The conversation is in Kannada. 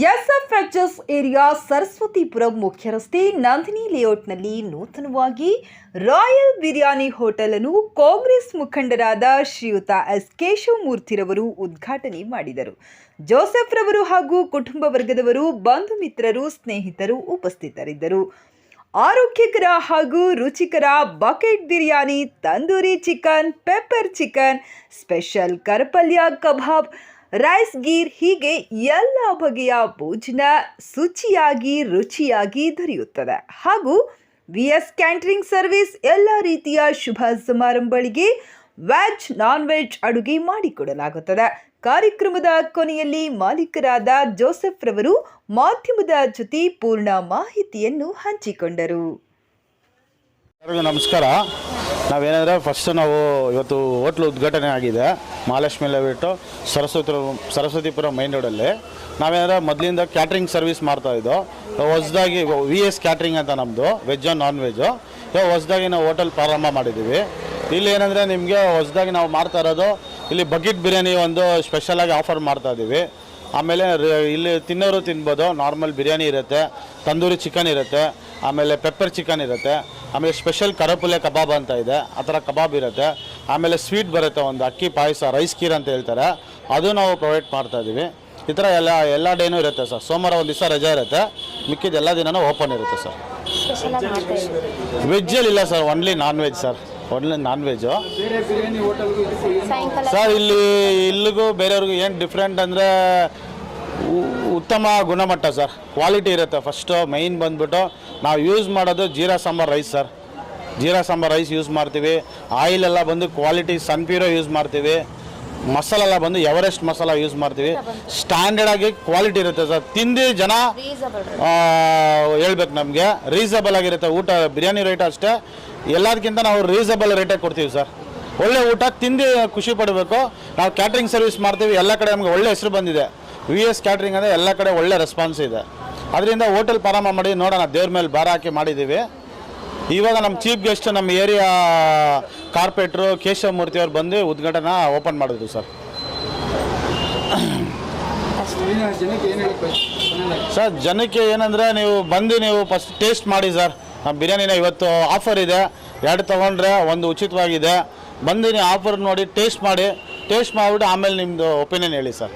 ಎಸ್ಎಫ್ಎಚ್ಎಸ್ ಏರಿಯಾ ಸರಸ್ವತಿಪುರಂ ಮುಖ್ಯ ರಸ್ತೆ ನಂದಿನಿ ಲೇಔಟ್ನಲ್ಲಿ ನೂತನವಾಗಿ ರಾಯಲ್ ಬಿರಿಯಾನಿ ಹೋಟೆಲ್ ಅನ್ನು ಕಾಂಗ್ರೆಸ್ ಮುಖಂಡರಾದ ಶ್ರೀಯುತ ಎಸ್ ಕೇಶವಮೂರ್ತಿರವರು ಉದ್ಘಾಟನೆ ಮಾಡಿದರು. ಜೋಸೆಫ್ ರವರು ಹಾಗೂ ಕುಟುಂಬ ವರ್ಗದವರು, ಬಂಧು ಮಿತ್ರರು, ಸ್ನೇಹಿತರು ಉಪಸ್ಥಿತರಿದ್ದರು. ಆರೋಗ್ಯಕರ ಹಾಗೂ ರುಚಿಕರ bucket biryani, tandoori chicken, pepper chicken, special ಕರಪಲ್ಯ kebab rice ಗೀರ್ ಹೀಗೆ ಎಲ್ಲ ಬಗೆಯ ಭೋಜನ ಶುಚಿಯಾಗಿ, ರುಚಿಯಾಗಿ ದೊರೆಯುತ್ತದೆ. ಹಾಗೂ ವಿ ಎಸ್ ಕ್ಯಾಂಟ್ರಿಂಗ್ ಸರ್ವಿಸ್ ಎಲ್ಲ ರೀತಿಯ ಶುಭ ಸಮಾರಂಭಗಳಿಗೆ ವೆಜ್ ನಾನ್ ವೆಜ್ ಅಡುಗೆ ಮಾಡಿಕೊಡಲಾಗುತ್ತದೆ. ಕಾರ್ಯಕ್ರಮದ ಕೊನೆಯಲ್ಲಿ ಮಾಲೀಕರಾದ ಜೋಸೆಫ್ ರವರು ಮಾಧ್ಯಮದ ಜೊತೆ ಪೂರ್ಣ ಮಾಹಿತಿಯನ್ನು ಹಂಚಿಕೊಂಡರು. ನಮಸ್ಕಾರ. ನಾವೇನಂದರೆ ಫಸ್ಟ್ ನಾವು ಇವತ್ತು ಹೋಟ್ಲು ಉದ್ಘಾಟನೆ ಆಗಿದೆ. ಮಹಾಲಕ್ಷ್ಮಿ ಲೇಔಟು ಸರಸ್ವತಿ ಸರಸ್ವತಿಪುರ ಮೈನ್ ರೋಡಲ್ಲಿ ನಾವೇನಾದ್ರೆ ಮೊದಲಿಂದ ಕ್ಯಾಟ್ರಿಂಗ್ ಸರ್ವಿಸ್ ಮಾಡ್ತಾ ಇದ್ದೋ ಹೊಸದಾಗಿ ವಿ ಎಸ್ ಕ್ಯಾಟ್ರಿಂಗ್ ಅಂತ ನಮ್ಮದು ವೆಜ್ ನಾನ್ ವೆಜ್ಜು ಇವಾಗ ಹೊಸದಾಗಿ ನಾವು ಹೋಟೆಲ್ ಪ್ರಾರಂಭ ಮಾಡಿದ್ದೀವಿ. ಇಲ್ಲಿ ಏನಂದರೆ ನಿಮಗೆ ಹೊಸದಾಗಿ ನಾವು ಮಾಡ್ತಾ ಇರೋದು, ಇಲ್ಲಿ ಬಕೆಟ್ ಬಿರಿಯಾನಿ ಒಂದು ಸ್ಪೆಷಲಾಗಿ ಆಫರ್ ಮಾಡ್ತಾ ಇದ್ದೀವಿ. ಆಮೇಲೆ ಇಲ್ಲಿ ತಿನ್ನೋರು ತಿನ್ಬೋದು. ನಾರ್ಮಲ್ ಬಿರಿಯಾನಿ ಇರುತ್ತೆ. ತಂದೂರಿ ಚಿಕನ್ ಇರುತ್ತೆ. ಆಮೇಲೆ ಪೆಪ್ಪರ್ ಚಿಕನ್ ಇರುತ್ತೆ. ಆಮೇಲೆ ಸ್ಪೆಷಲ್ ಕರಪುಲೆ ಕಬಾಬ್ ಅಂತ ಇದೆ. ಆ ಥರ ಕಬಾಬ್ ಇರುತ್ತೆ. ಆಮೇಲೆ ಸ್ವೀಟ್ ಬರುತ್ತೆ ಒಂದು ಅಕ್ಕಿ ಪಾಯಸ ರೈಸ್ ಕೀರ್ ಅಂತ ಹೇಳ್ತಾರೆ. ಅದು ನಾವು ಪ್ರೊವೈಡ್ ಮಾಡ್ತಾ ಇದ್ದೀವಿ. ಈ ಥರ ಎಲ್ಲ ಎಲ್ಲ ಡೇನೂ ಇರುತ್ತೆ ಸರ್. ಸೋಮವಾರ ಒಂದು ದಿವಸ ರಜೆ ಇರುತ್ತೆ. ಮಿಕ್ಕಿದ ಎಲ್ಲ ದಿನವೂ ಓಪನ್ ಇರುತ್ತೆ ಸರ್. ವೆಜ್ಜಲ್ಲಿ ಇಲ್ಲ sir. Only non veg sir. Only non veg ಸಾಯಂಕಾಲ. ಸರ್ ಇಲ್ಲಿ ಇಲ್ಲಿಗೂ ಬೇರೆಯವ್ರಿಗೂ ಏನು ಡಿಫ್ರೆಂಟ್ ಅಂದರೆ ಉತ್ತಮ ಗುಣಮಟ್ಟ ಸರ್ ಕ್ವಾಲಿಟಿ ಇರುತ್ತೆ. ಫಸ್ಟು ಮೈನ್ ಬಂದ್ಬಿಟ್ಟು ನಾವು ಯೂಸ್ ಮಾಡೋದು jeera sambar rice sir jeera sambar rice use ಮಾಡ್ತೀವಿ. ಆಯಿಲ್ ಎಲ್ಲ ಬಂದು ಕ್ವಾಲಿಟಿ ಸನ್ಪೀರೋ ಯೂಸ್ ಮಾಡ್ತೀವಿ. ಮಸಾಲ ಎಲ್ಲ ಬಂದು ಎವರೆಸ್ಟ್ ಮಸಾಲ ಯೂಸ್ ಮಾಡ್ತೀವಿ. ಸ್ಟ್ಯಾಂಡರ್ಡ್ ಆಗಿ ಕ್ವಾಲಿಟಿ ಇರುತ್ತೆ ಸರ್. ತಿಂದು ಜನ ರೀಸಬಲ್ ಹೇಳ್ಬೇಕು ನಮಗೆ. ರೀಸನಬಲ್ ಆಗಿರುತ್ತೆ. ಊಟ ಬಿರಿಯಾನಿ ರೇಟ್ ಅಷ್ಟೇ. ಎಲ್ಲದಕ್ಕಿಂತ ನಾವು ರೀಸನಬಲ್ ರೇಟೇ ಕೊಡ್ತೀವಿ ಸರ್. ಒಳ್ಳೆ ಊಟ ತಿಂದು ಖುಷಿ ಪಡಬೇಕು. ನಾವು ಕ್ಯಾಟ್ರಿಂಗ್ ಸರ್ವಿಸ್ ಮಾಡ್ತೀವಿ. ಎಲ್ಲ ಕಡೆ ನಮಗೆ ಒಳ್ಳೆ ಹೆಸರು ಬಂದಿದೆ. ವಿ ಎಸ್ ಕ್ಯಾಟ್ರಿಂಗ್ ಅಂದರೆ ಎಲ್ಲ ಕಡೆ ಒಳ್ಳೆ ರೆಸ್ಪಾನ್ಸ್ ಇದೆ. ಅದರಿಂದ ಹೋಟೆಲ್ ಪ್ರಾರಂಭ ಮಾಡಿ ನೋಡೋಣ. ದೇವ್ರ ಮೇಲೆ ಭಾರ ಹಾಕಿ ಮಾಡಿದ್ದೀವಿ. ಇವಾಗ ನಮ್ಮ ಚೀಫ್ ಗೆಸ್ಟ್ ನಮ್ಮ ಏರಿಯಾ ಕಾರ್ಪೊರೇಟ್ರು ಕೇಶವಮೂರ್ತಿ ಅವ್ರು ಬಂದು ಉದ್ಘಾಟನಾ ಓಪನ್ ಮಾಡಿದ್ರು ಸರ್. ಸರ್, ಜನಕ್ಕೆ ಏನಂದರೆ ನೀವು ಬಂದು ನೀವು ಫಸ್ಟ್ ಟೇಸ್ಟ್ ಮಾಡಿ ಸರ್. ನಮ್ಮ ಬಿರಿಯಾನಿನ ಇವತ್ತು ಆಫರ್ ಇದೆ. ಎರಡು ತೊಗೊಂಡ್ರೆ ಒಂದು ಉಚಿತವಾಗಿದೆ. ಬಂದು ನೀವು ಆಫರ್ ನೋಡಿ, ಟೇಸ್ಟ್ ಮಾಡಿ, ಟೇಸ್ಟ್ ಮಾಡಿಬಿಟ್ಟು ಆಮೇಲೆ ನಿಮ್ಮದು ಒಪಿನಿಯನ್ ಹೇಳಿ ಸರ್.